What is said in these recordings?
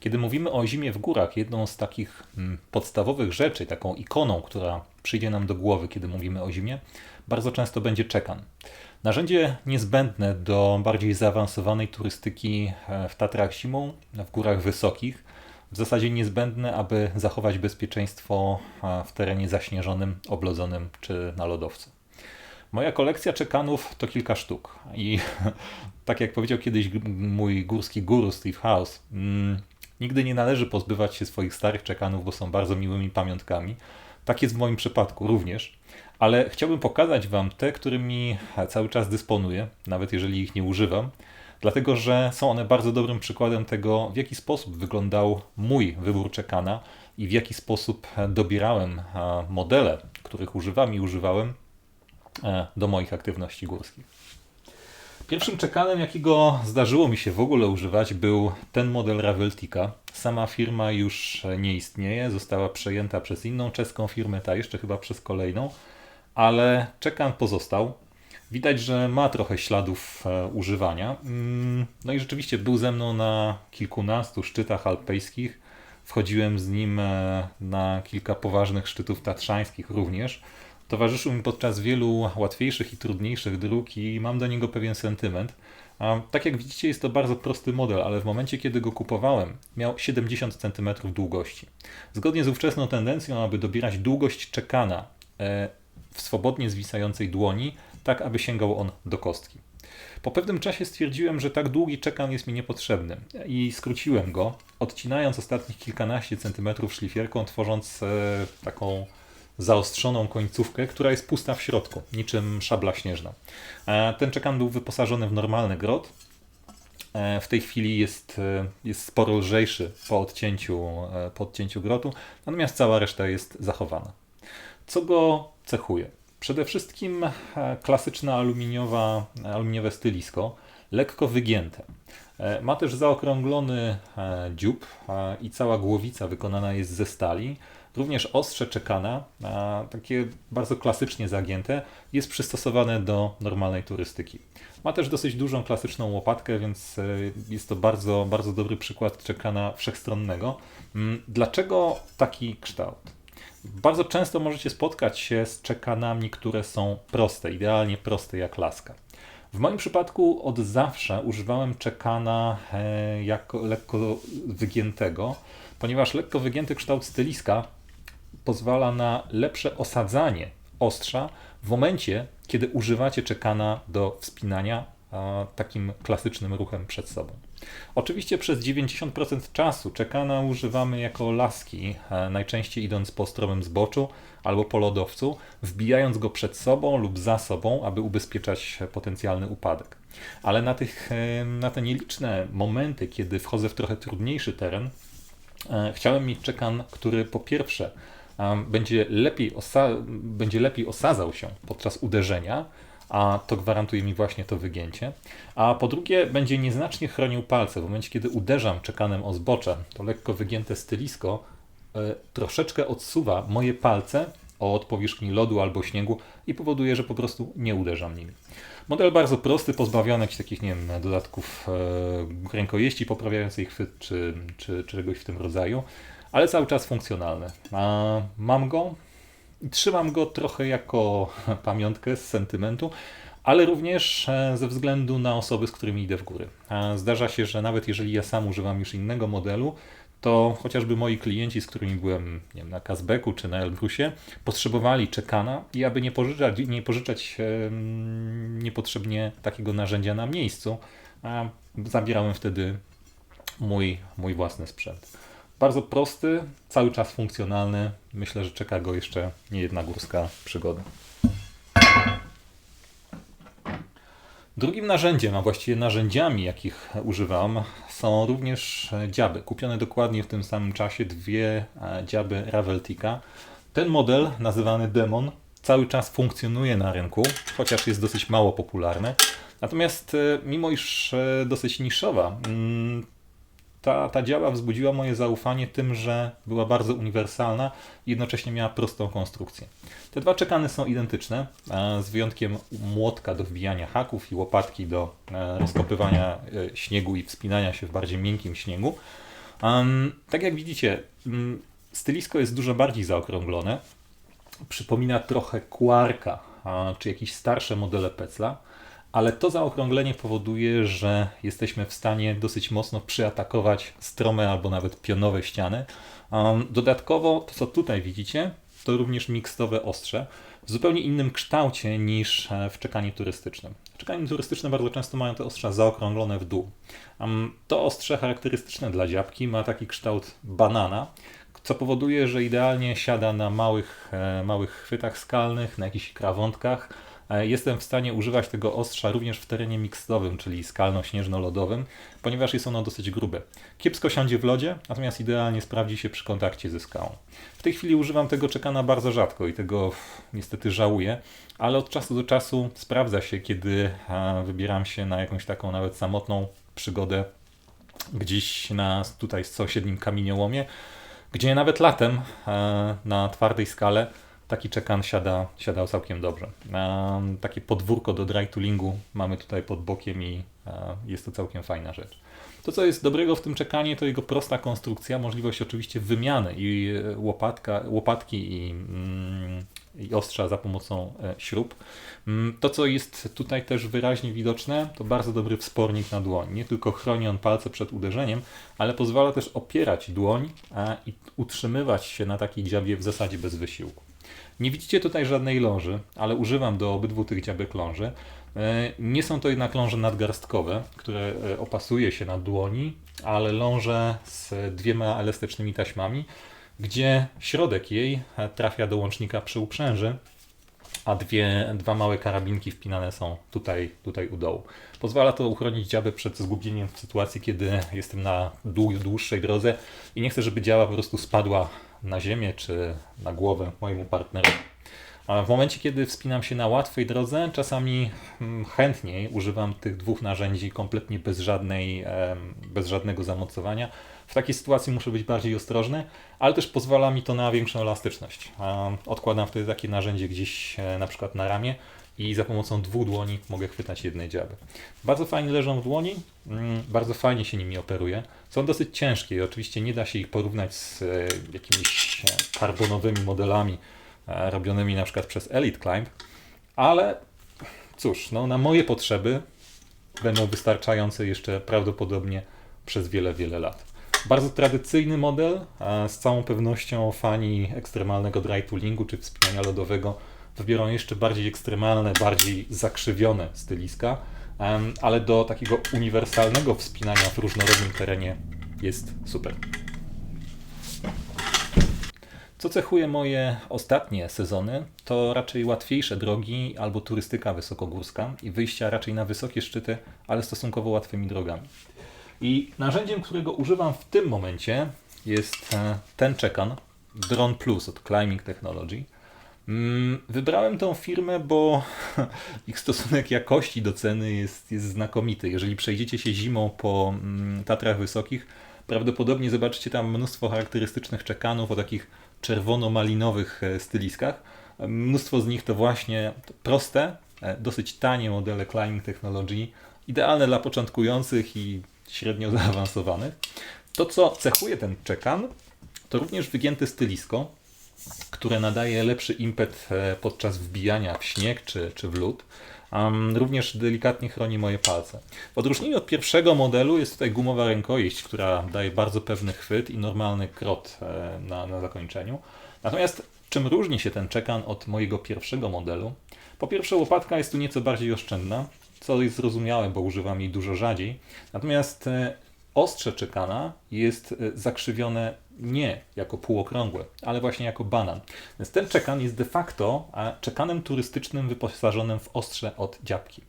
Kiedy mówimy o zimie w górach, jedną z takich mm, podstawowych rzeczy, taką ikoną, która przyjdzie nam do głowy, kiedy mówimy o zimie, bardzo często będzie czekan. Narzędzie niezbędne do bardziej zaawansowanej turystyki e, w Tatrach zimą, w górach wysokich, w zasadzie niezbędne, aby zachować bezpieczeństwo e, w terenie zaśnieżonym, oblodzonym czy na lodowcu. Moja kolekcja czekanów to kilka sztuk i tak jak powiedział kiedyś mój górski guru Steve House, mm, nigdy nie należy pozbywać się swoich starych czekanów, bo są bardzo miłymi pamiątkami. Tak jest w moim przypadku również, ale chciałbym pokazać Wam te, którymi cały czas dysponuję, nawet jeżeli ich nie używam, dlatego że są one bardzo dobrym przykładem tego, w jaki sposób wyglądał mój wybór czekana i w jaki sposób dobierałem modele, których używam i używałem e, do moich aktywności górskich. Pierwszym czekanem, jakiego zdarzyło mi się w ogóle używać, był ten model Raveltika. Sama firma już nie istnieje, została przejęta przez inną czeską firmę, ta jeszcze chyba przez kolejną, ale czekan pozostał. Widać, że ma trochę śladów e, używania. Mm, no i rzeczywiście był ze mną na kilkunastu szczytach alpejskich. Wchodziłem z nim e, na kilka poważnych szczytów tatrzańskich również. Towarzyszył mi podczas wielu łatwiejszych i trudniejszych dróg i mam do niego pewien sentyment. A tak jak widzicie, jest to bardzo prosty model, ale w momencie, kiedy go kupowałem, miał 70 cm długości. Zgodnie z ówczesną tendencją, aby dobierać długość czekana e, w swobodnie zwisającej dłoni, tak aby sięgał on do kostki. Po pewnym czasie stwierdziłem, że tak długi czekan jest mi niepotrzebny i skróciłem go, odcinając ostatnich kilkanaście centymetrów szlifierką, tworząc e, taką zaostrzoną końcówkę, która jest pusta w środku, niczym szabla śnieżna. E, ten czekan był wyposażony w normalny grot. E, w tej chwili jest, e, jest sporo lżejszy po odcięciu, po odcięciu grotu, natomiast cała reszta jest zachowana. Co go cechuje? Przede wszystkim klasyczne aluminiowa, aluminiowe stylisko, lekko wygięte. Ma też zaokrąglony dziób i cała głowica wykonana jest ze stali, Również ostrze czekana, takie bardzo klasycznie zagięte, jest przystosowane do normalnej turystyki. Ma też dosyć dużą klasyczną łopatkę, więc e, jest to bardzo, bardzo dobry przykład czekana wszechstronnego. Mm, dlaczego taki kształt? Bardzo często możecie spotkać się z czekanami, które są proste, idealnie proste jak laska. W moim przypadku od zawsze używałem czekana e, jako lekko wygiętego, ponieważ lekko wygięty kształt styliska pozwala na lepsze osadzanie ostrza w momencie, kiedy używacie czekana do wspinania takim klasycznym ruchem przed sobą. Oczywiście przez 90% czasu czekana używamy jako laski, e, najczęściej idąc po stromym zboczu albo po lodowcu, wbijając go przed sobą lub za sobą, aby ubezpieczać potencjalny upadek. Ale na, tych, e, na te nieliczne momenty, kiedy wchodzę w trochę trudniejszy teren, e, chciałem mieć czekan, który po pierwsze będzie lepiej, będzie lepiej osadzał się podczas uderzenia, a to gwarantuje mi właśnie to wygięcie. A po drugie, będzie nieznacznie chronił palce. W momencie, kiedy uderzam czekanem o zbocze, to lekko wygięte stylisko troszeczkę odsuwa moje palce od powierzchni lodu albo śniegu i powoduje, że po prostu nie uderzam nimi. Model bardzo prosty, pozbawiony jakichś takich, nie wiem, dodatków e, rękojeści poprawiającej chwyt czy, czy, czy czegoś w tym rodzaju ale cały czas funkcjonalny. Mam go i trzymam go trochę jako pamiątkę z sentymentu, ale również e, ze względu na osoby, z którymi idę w góry. Zdarza się, że nawet jeżeli ja sam używam już innego modelu, to chociażby moi klienci, z którymi byłem nie wiem, na Kazbeku czy na Elbrusie, potrzebowali czekana i aby nie pożyczać, nie pożyczać niepotrzebnie takiego narzędzia na miejscu, zabierałem wtedy mój, mój własny sprzęt. Bardzo prosty, cały czas funkcjonalny. Myślę, że czeka go jeszcze nie jedna górska przygoda. Drugim narzędziem, a właściwie narzędziami, jakich używam, są również dziaby. Kupione dokładnie w tym samym czasie dwie e, dziaby Raveltika. Ten model, nazywany Demon, cały czas funkcjonuje na rynku, chociaż jest dosyć mało popularny. Natomiast e, mimo iż e, dosyć niszowa, mm, ta, ta działa wzbudziła moje zaufanie tym, że była bardzo uniwersalna i jednocześnie miała prostą konstrukcję. Te dwa czekany są identyczne, z wyjątkiem młotka do wbijania haków i łopatki do e, rozkopywania e, śniegu i wspinania się w bardziej miękkim śniegu. Tak jak widzicie, stylisko jest dużo bardziej zaokrąglone. Przypomina trochę Quarka, a, czy jakieś starsze modele Pecla, ale to zaokrąglenie powoduje, że jesteśmy w stanie dosyć mocno przyatakować strome albo nawet pionowe ściany. Dodatkowo to, co tutaj widzicie, to również mikstowe ostrze w zupełnie innym kształcie niż e, w czekaniu turystycznym. W czekaniu turystycznym bardzo często mają te ostrza zaokrąglone w dół. To ostrze charakterystyczne dla dziabki ma taki kształt banana, co powoduje, że idealnie siada na małych, e, małych chwytach skalnych, na jakichś krawątkach. E, jestem w stanie używać tego ostrza również w terenie mikstowym, czyli skalno-śnieżno-lodowym, ponieważ jest ono dosyć grube. Kiepsko siądzie w lodzie, natomiast idealnie sprawdzi się przy kontakcie ze skałą. W tej chwili używam tego czekana bardzo rzadko i tego niestety żałuję, ale od czasu do czasu sprawdza się, kiedy e, wybieram się na jakąś taką nawet samotną przygodę gdzieś na tutaj sąsiednim kamieniołomie, gdzie nawet latem e, na twardej skale taki czekan siada, siadał całkiem dobrze. E, takie podwórko do dry toolingu mamy tutaj pod bokiem i e, jest to całkiem fajna rzecz. To, co jest dobrego w tym czekanie, to jego prosta konstrukcja, możliwość oczywiście wymiany i łopatka, łopatki i, mm, i ostrza za pomocą śrub. Mm, to, co jest tutaj też wyraźnie widoczne, to bardzo dobry wspornik na dłoń. Nie tylko chroni on palce przed uderzeniem, ale pozwala też opierać dłoń i utrzymywać się na takiej dziabie w zasadzie bez wysiłku. Nie widzicie tutaj żadnej ląży, ale używam do obydwu tych dziabek ląży. E, nie są to jednak ląże nadgarstkowe, które e, opasuje się na dłoni, ale ląże z dwiema elastycznymi taśmami, gdzie środek jej e, trafia do łącznika przy uprzęży, a dwie, dwa małe karabinki wpinane są tutaj, tutaj u dołu. Pozwala to uchronić dziabę przed zgubieniem w sytuacji, kiedy jestem na dłuższej drodze i nie chcę, żeby działa po prostu spadła na ziemię czy na głowę mojemu partnerowi. A w momencie, kiedy wspinam się na łatwej drodze, czasami mm, chętniej używam tych dwóch narzędzi kompletnie bez, żadnej, bez żadnego zamocowania. W takiej sytuacji muszę być bardziej ostrożny, ale też pozwala mi to na większą elastyczność. Odkładam wtedy takie narzędzie gdzieś e, na przykład na ramię i za pomocą dwóch dłoni mogę chwytać jednej dziaby. Bardzo fajnie leżą w dłoni, mm, bardzo fajnie się nimi operuje. Są dosyć ciężkie i oczywiście nie da się ich porównać z e, jakimiś e, karbonowymi modelami e, robionymi na przykład przez Elite Climb, ale cóż, no, na moje potrzeby będą wystarczające jeszcze prawdopodobnie przez wiele, wiele lat. Bardzo tradycyjny model, z całą pewnością fani ekstremalnego dry toolingu czy wspinania lodowego wybiorą jeszcze bardziej ekstremalne, bardziej zakrzywione styliska, ale do takiego uniwersalnego wspinania w różnorodnym terenie jest super. Co cechuje moje ostatnie sezony, to raczej łatwiejsze drogi albo turystyka wysokogórska i wyjścia raczej na wysokie szczyty, ale stosunkowo łatwymi drogami. I narzędziem, którego używam w tym momencie jest e, ten czekan, Drone Plus od Climbing Technology. Mm, wybrałem tą firmę, bo ich stosunek jakości do ceny jest, jest znakomity. Jeżeli przejdziecie się zimą po mm, Tatrach Wysokich, prawdopodobnie zobaczycie tam mnóstwo charakterystycznych czekanów o takich czerwono-malinowych e, styliskach. Mnóstwo z nich to właśnie proste, e, dosyć tanie modele Climbing Technology, idealne dla początkujących i średnio zaawansowanych. To, co cechuje ten czekan, to również wygięte stylisko, które nadaje lepszy impet e, podczas wbijania w śnieg czy, czy w lód. Um, również delikatnie chroni moje palce. W odróżnieniu od pierwszego modelu jest tutaj gumowa rękojeść, która daje bardzo pewny chwyt i normalny krot e, na, na zakończeniu. Natomiast czym różni się ten czekan od mojego pierwszego modelu? Po pierwsze łopatka jest tu nieco bardziej oszczędna, co jest zrozumiałe, bo używam jej dużo rzadziej. Natomiast e, ostrze czekana jest zakrzywione nie jako półokrągłe, ale właśnie jako banan. Więc ten czekan jest de facto czekanem turystycznym wyposażonym w ostrze od dziabki.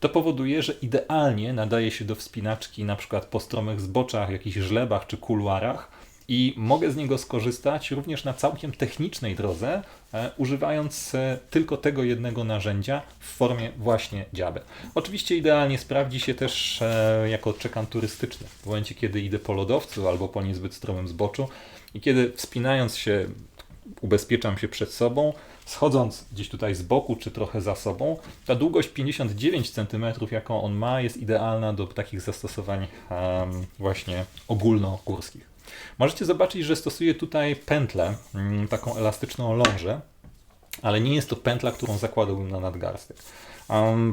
To powoduje, że idealnie nadaje się do wspinaczki na przykład po stromych zboczach, jakichś żlebach czy kuluarach, i mogę z niego skorzystać również na całkiem technicznej drodze, e, używając e, tylko tego jednego narzędzia w formie właśnie dziaby. Oczywiście idealnie sprawdzi się też e, jako czekan turystyczny. W momencie, kiedy idę po lodowcu albo po niezbyt stromym zboczu i kiedy wspinając się ubezpieczam się przed sobą, schodząc gdzieś tutaj z boku czy trochę za sobą, ta długość 59 cm, jaką on ma, jest idealna do takich zastosowań właśnie ogólnogórskich. Możecie zobaczyć, że stosuję tutaj pętlę, mm, taką elastyczną lążę, ale nie jest to pętla, którą zakładałbym na nadgarstek.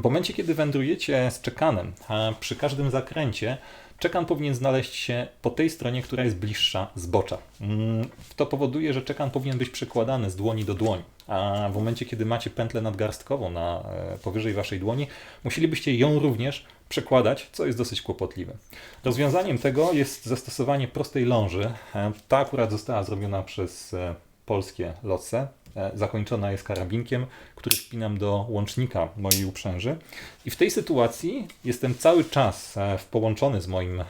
W momencie, kiedy wędrujecie z czekanem, przy każdym zakręcie czekan powinien znaleźć się po tej stronie, która jest bliższa zbocza. Mm, to powoduje, że czekan powinien być przekładany z dłoni do dłoni. A w momencie, kiedy macie pętlę nadgarstkową na, e, powyżej waszej dłoni, musielibyście ją również przekładać, co jest dosyć kłopotliwe. Rozwiązaniem tego jest zastosowanie prostej ląży. E, ta akurat została zrobiona przez e, polskie lotse. E, zakończona jest karabinkiem, który wpinam do łącznika mojej uprzęży. I w tej sytuacji jestem cały czas e, połączony z moim, e,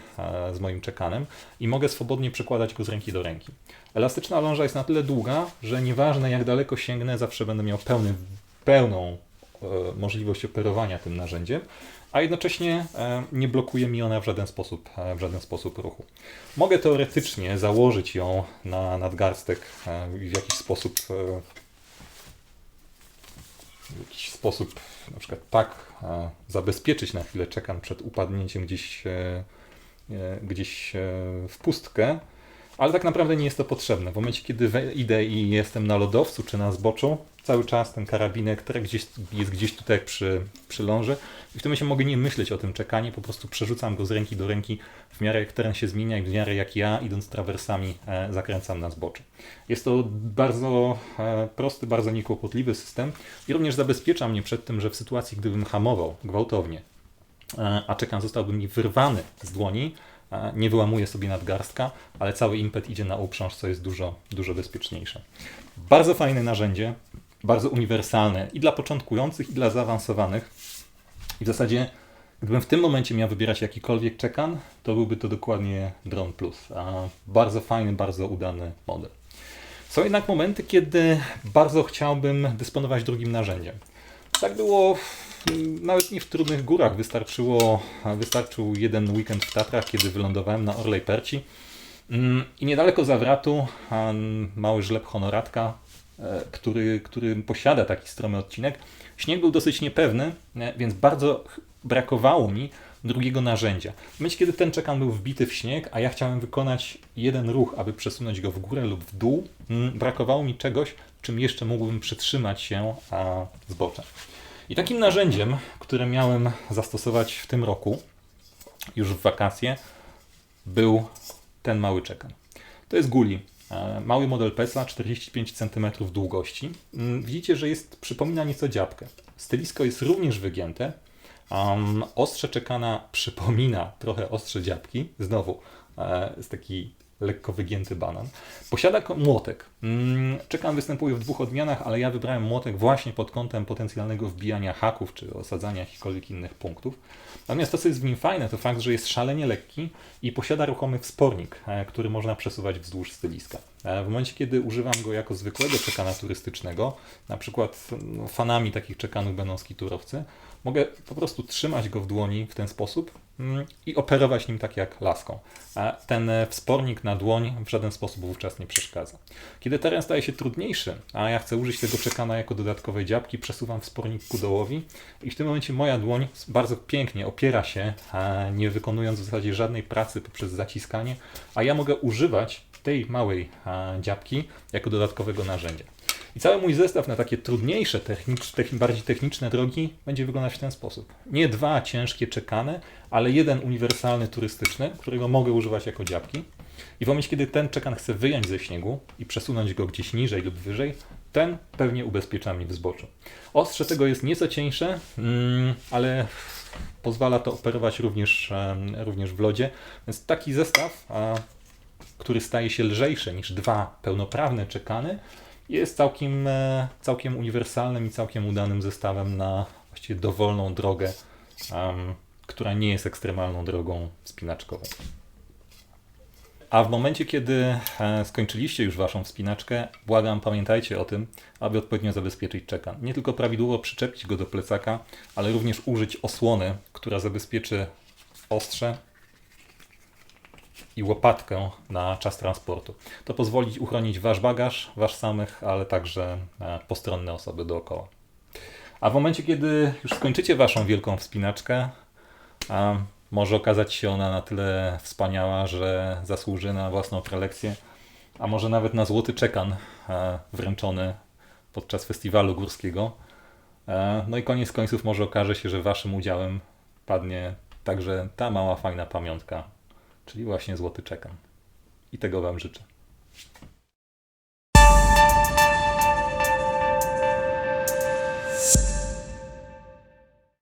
z moim czekanem i mogę swobodnie przekładać go z ręki do ręki. Elastyczna ląża jest na tyle długa, że nieważne jak daleko sięgnę, zawsze będę miał pełny, pełną możliwość operowania tym narzędziem a jednocześnie e, nie blokuje mi ona w żaden sposób, e, w żaden sposób ruchu. Mogę teoretycznie założyć ją na nadgarstek e, w jakiś sposób w jakiś sposób na przykład tak zabezpieczyć na chwilę czekam przed upadnięciem gdzieś, gdzieś w pustkę, ale tak naprawdę nie jest to potrzebne. W momencie, kiedy idę i jestem na lodowcu czy na zboczu, cały czas ten karabinek, który gdzieś, jest gdzieś tutaj przy, przy ląży i w tym momencie mogę nie myśleć o tym czekaniu, po prostu przerzucam go z ręki do ręki w miarę jak teren się zmienia i w miarę jak ja idąc trawersami e, zakręcam na zbocze. Jest to bardzo e, prosty, bardzo niekłopotliwy system i również zabezpiecza mnie przed tym, że w sytuacji gdybym hamował gwałtownie, e, a czekan zostałby mi wyrwany z dłoni, nie wyłamuje sobie nadgarstka, ale cały impet idzie na uprząż, co jest dużo, dużo bezpieczniejsze. Bardzo fajne narzędzie, bardzo uniwersalne i dla początkujących, i dla zaawansowanych. I w zasadzie, gdybym w tym momencie miał wybierać jakikolwiek czekan, to byłby to dokładnie Drone Plus. Bardzo fajny, bardzo udany model. Są jednak momenty, kiedy bardzo chciałbym dysponować drugim narzędziem. Tak było nawet nie w trudnych górach. Wystarczyło, wystarczył jeden weekend w Tatrach, kiedy wylądowałem na Orlej Perci. Mm, I niedaleko Zawratu mały żleb honoratka, e, który, który posiada taki stromy odcinek. Śnieg był dosyć niepewny, e, więc bardzo brakowało mi drugiego narzędzia. W kiedy ten czekan był wbity w śnieg, a ja chciałem wykonać jeden ruch, aby przesunąć go w górę lub w dół, mm, brakowało mi czegoś, czym jeszcze mógłbym przytrzymać się zbocza. I takim narzędziem, które miałem zastosować w tym roku, już w wakacje, był ten mały czekan. To jest Guli. E, mały model PESA, 45 cm długości. Mm, widzicie, że jest, przypomina nieco dziabkę. Stylisko jest również wygięte. Um, ostrze czekana przypomina trochę ostrze dziabki. Znowu e, jest taki lekko wygięty banan. Posiada młotek. Mm, czekam występuje w dwóch odmianach, ale ja wybrałem młotek właśnie pod kątem potencjalnego wbijania haków czy osadzania jakichkolwiek innych punktów. Natomiast to, co jest w nim fajne, to fakt, że jest szalenie lekki i posiada ruchomy wspornik, e, który można przesuwać wzdłuż styliska. E, w momencie, kiedy używam go jako zwykłego czekana turystycznego, na przykład no, fanami takich czekanów będą skiturowcy, mogę po prostu trzymać go w dłoni w ten sposób mm, i operować nim tak jak laską. A ten e, wspornik na dłoń w żaden sposób wówczas nie przeszkadza. Kiedy teren staje się trudniejszy, a ja chcę użyć tego czekana jako dodatkowej dziabki, przesuwam wspornik ku dołowi i w tym momencie moja dłoń bardzo pięknie opiera się, nie wykonując w zasadzie żadnej pracy poprzez zaciskanie, a ja mogę używać tej małej dziabki jako dodatkowego narzędzia. I cały mój zestaw na takie trudniejsze, bardziej techniczne drogi będzie wyglądać w ten sposób. Nie dwa ciężkie czekane, ale jeden uniwersalny turystyczny, którego mogę używać jako dziabki. I w momencie, kiedy ten czekan chce wyjąć ze śniegu i przesunąć go gdzieś niżej lub wyżej, ten pewnie ubezpiecza mi w zboczu. Ostrze tego jest nieco cieńsze, mm, ale pozwala to operować również, również w lodzie. Więc taki zestaw, który staje się lżejszy niż dwa pełnoprawne czekany, jest całkiem, e, całkiem uniwersalnym i całkiem udanym zestawem na właściwie dowolną drogę, um, która nie jest ekstremalną drogą wspinaczkową. A w momencie, kiedy e, skończyliście już Waszą wspinaczkę, błagam, pamiętajcie o tym, aby odpowiednio zabezpieczyć czekan. Nie tylko prawidłowo przyczepić go do plecaka, ale również użyć osłony, która zabezpieczy ostrze i łopatkę na czas transportu. To pozwoli uchronić Wasz bagaż, Wasz samych, ale także e, postronne osoby dookoła. A w momencie, kiedy już skończycie Waszą wielką wspinaczkę, Może okazać się ona na tyle wspaniała, że zasłuży na własną prelekcję, a może nawet na złoty czekan e, wręczony podczas festiwalu górskiego. E, No i koniec końców może okaże się, że waszym udziałem padnie także ta mała fajna pamiątka, czyli właśnie Złoty Czekan. I tego Wam życzę.